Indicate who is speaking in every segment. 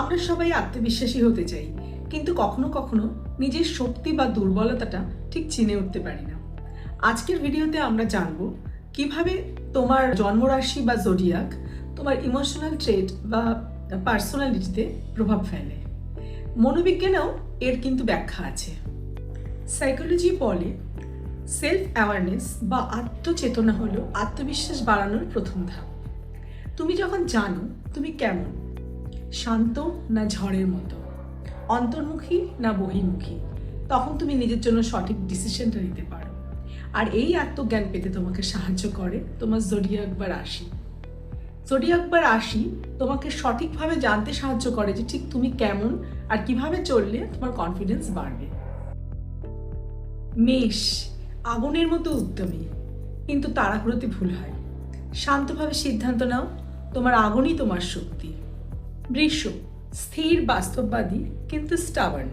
Speaker 1: আমরা সবাই আত্মবিশ্বাসী হতে চাই, কিন্তু কখনো কখনো নিজের শক্তি বা দুর্বলতাটা ঠিক চিনে উঠতে পারি না। আজকের ভিডিওতে আমরা জানব কীভাবে তোমার জন্মরাশি বা জোডিয়াক তোমার ইমোশনাল ট্রেড বা পার্সোনালিটিতে প্রভাব ফেলে। মনোবিজ্ঞানেও এর কিন্তু ব্যাখ্যা আছে। সাইকোলজি বলে সেলফ অ্যাওয়ারনেস বা আত্মচেতনা হলো আত্মবিশ্বাস বাড়ানোর প্রথম ধাপ। তুমি যখন জানো তুমি কেমন শান্ত না ঝড়ের মতো? অন্তর্মুখী না বহির্মুখী? তখন তুমি নিজের জন্য সঠিক ডিসিশনটা নিতে পারো। আর এই আত্মজ্ঞান পেতে তোমাকে সাহায্য করে তোমার জোডিয়াক বা রাশি। জোডিয়াক বা রাশি তোমাকে সঠিকভাবে জানতে সাহায্য করে যে ঠিক তুমি কেমন আর কীভাবে চললে তোমার কনফিডেন্স বাড়বে। মেষ, আগুনের মতো উদ্যমী, কিন্তু তাড়াহুড়োতে ভুল হয়। শান্তভাবে সিদ্ধান্ত নাও, তোমার আগুনই তোমার শক্তি। বৃষ, স্থির, বাস্তববাদী, কিন্তু স্টাবার্ন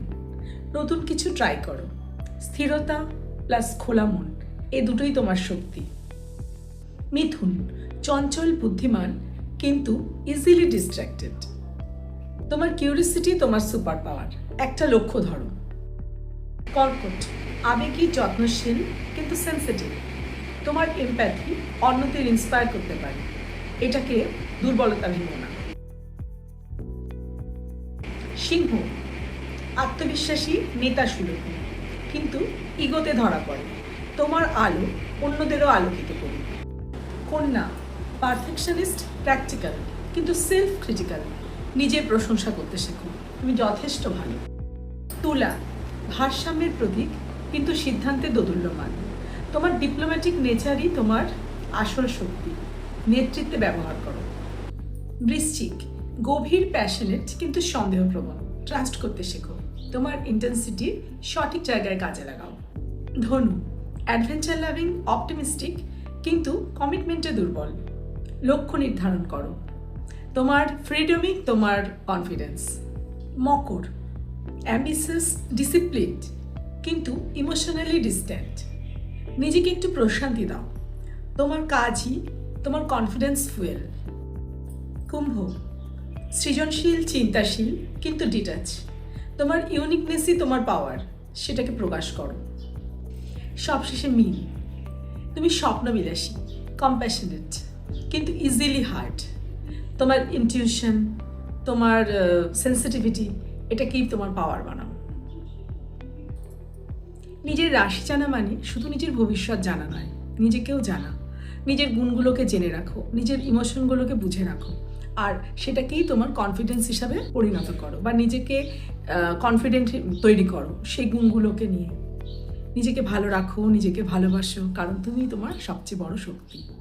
Speaker 1: নতুন কিছু ট্রাই করো। স্থিরতা প্লাস খোলা মন, এ দুটোই তোমার শক্তি। মিথুন, চঞ্চল, বুদ্ধিমান, কিন্তু ইজিলি ডিস্ট্র্যাক্টেড তোমার কিউরিসিটি তোমার সুপার পাওয়ার একটা লক্ষ্য ধরো। কর্কট, আবেগী, যত্নশীল, কিন্তু সেন্সিটিভ তোমার এমপ্যাথি অন্যদের ইন্সপায়ার করতে পারে। এটাকে দুর্বলতা ভেবো না সিংহ, আত্মবিশ্বাসী নেতা সুলভ কিন্তু ইগোতে ধরা পড়ে। তোমার আলো অন্যদেরও আলোকিত করবে কন্যা পারফেকশনিস্ট প্র্যাকটিক্যাল কিন্তু সেলফ ক্রিটিক্যাল নিজের প্রশংসা করতে শেখো। তুমি যথেষ্ট ভালো। তুলা, ভারসাম্যের প্রতীক, কিন্তু সিদ্ধান্তে দোদুল্যমান। তোমার ডিপ্লোম্যাটিক নেচারই তোমার আসল শক্তি। নেতৃত্বে ব্যবহার করো। বৃশ্চিক গভীর প্যাশনেট কিন্তু সন্দেহপ্রবণ। ট্রাস্ট করতে শেখো। তোমার ইন্টেন্সিটি সঠিক জায়গায় কাজে লাগাও। ধনু অ্যাডভেঞ্চার লাভিং অপটিমিস্টিক কিন্তু কমিটমেন্টে দুর্বল। লক্ষ্য নির্ধারণ করো। তোমার ফ্রিডমই তোমার কনফিডেন্স মকর অ্যাম্বিসাস ডিসিপ্লিন কিন্তু ইমোশনালি ডিস্ট্যান্ট নিজেকে একটু প্রশান্তি দাও। তোমার কাজই তোমার কনফিডেন্স ফুয়েল কুম্ভ সৃজনশীল, চিন্তাশীল, কিন্তু ডিটাচ তোমার ইউনিকনেসই তোমার পাওয়ার সেটাকে প্রকাশ করো। সবশেষে মিল। তুমি স্বপ্নবিলাসী কম্প্যাশনেট কিন্তু ইজিলি হার্ট তোমার ইনটিউশন তোমার সেন্সিটিভিটি এটাকেই তোমার পাওয়ার বানাও। নিজের রাশি জানা মানে শুধু নিজের ভবিষ্যৎ জানা নয়, নিজেকেও জানা। নিজের গুণগুলোকে জেনে রাখো, নিজের ইমোশনগুলোকে বুঝে রাখো। আর সেটাকেই তোমার কনফিডেন্স হিসাবে পরিণত করো বা নিজেকে কনফিডেন্ট তৈরি করো সেই গুণগুলোকে নিয়ে। নিজেকে ভালো রাখো, নিজেকে ভালোবাসো, কারণ তুমি তোমার সবচেয়ে বড় শক্তি।